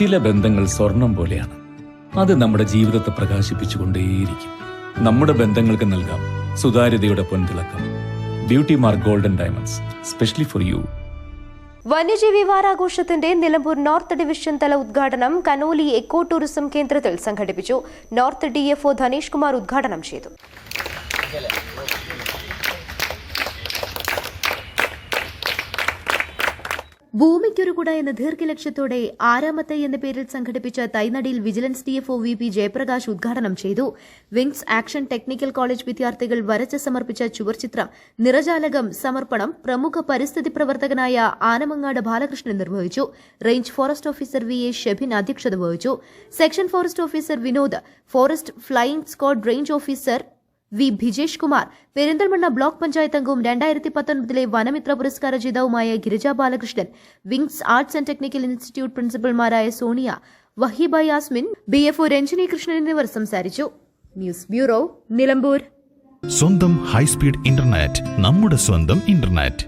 ചില ബന്ധങ്ങൾ സ്വർണം പോലെയാണ്. അത് നമ്മുടെ ജീവിതത്തെ പ്രകാശിപ്പിച്ചുകൊണ്ടേയിരിക്കും. നമ്മുടെ ബന്ധങ്ങൾക്ക് നൽകാം സുതാര്യതയുടെ പൊൻതിളക്കം. Beauty mark golden diamonds specially for you വന്യജീവി വാരാഘോഷത്തിന്റെ നിലമ്പൂർ നോർത്ത് ഡിവിഷൻ തല ഉദ്ഘാടനം കനോലി എക്കോ ടൂറിസം കേന്ദ്രത്തിൽ സംഘടിപ്പിച്ചു. North D F O Dhanish Kumar ഉദ്ഘാടനം ചെയ്തു. ഭൂമിക്കൊരു കുട എന്ന ദീർഘലക്ഷ്യത്തോടെ ആരാമത്തെ എന്ന പേരിൽ സംഘടിപ്പിച്ച തൈനടിയിൽ vigilance D F O V P Jayaprakash ഉദ്ഘാടനം ചെയ്തു. വിങ്സ് ആക്ഷൻ ടെക്നിക്കൽ കോളേജ് വിദ്യാർത്ഥികൾ വരച്ച് സമർപ്പിച്ച ചുവർചിത്രം നിറജാലകം സമർപ്പണം പ്രമുഖ പരിസ്ഥിതി പ്രവർത്തകനായ ആനമങ്ങാട് ബാലകൃഷ്ണൻ നിർവഹിച്ചു. Range forest officer V A Shebin അധ്യക്ഷത വഹിച്ചു. Section forest officer Vinod forest flying squad range officer V Bhijesh Kumar Perinthalmanna block panchayat അംഗവും രണ്ടായിരത്തി പത്തൊൻപതിലെ വനമിത്ര പുരസ്കാര ജേതാവുമായ Girija Balakrishnan wings arts and technical institute പ്രിൻസിപ്പൽമാരായ Sonia Waheeba Yasmin B F O Ranjini Krishnan എന്നിവർ സംസാരിച്ചു. News bureau Nilambur. സ്വന്തം high speed internet നമ്മുടെ സ്വന്തം internet.